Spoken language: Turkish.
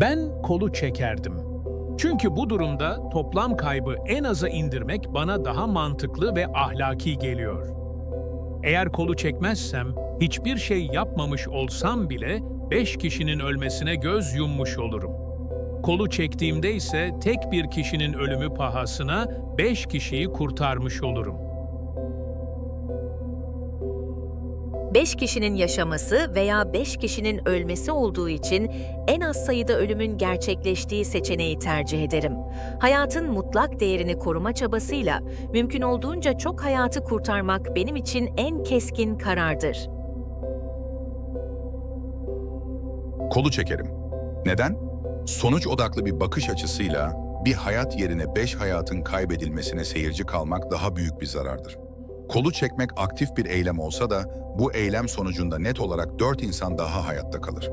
Ben kolu çekerdim. Çünkü bu durumda toplam kaybı en aza indirmek bana daha mantıklı ve ahlaki geliyor. Eğer kolu çekmezsem, hiçbir şey yapmamış olsam bile beş kişinin ölmesine göz yummuş olurum. Kolu çektiğimde ise tek bir kişinin ölümü pahasına beş kişiyi kurtarmış olurum. 5 kişinin yaşaması veya 5 kişinin ölmesi olduğu için en az sayıda ölümün gerçekleştiği seçeneği tercih ederim. Hayatın mutlak değerini koruma çabasıyla mümkün olduğunca çok hayatı kurtarmak benim için en keskin karardır. Kolu çekerim. Neden? Sonuç odaklı bir bakış açısıyla bir hayat yerine beş hayatın kaybedilmesine seyirci kalmak daha büyük bir zarardır. Kolu çekmek aktif bir eylem olsa da bu eylem sonucunda net olarak dört insan daha hayatta kalır.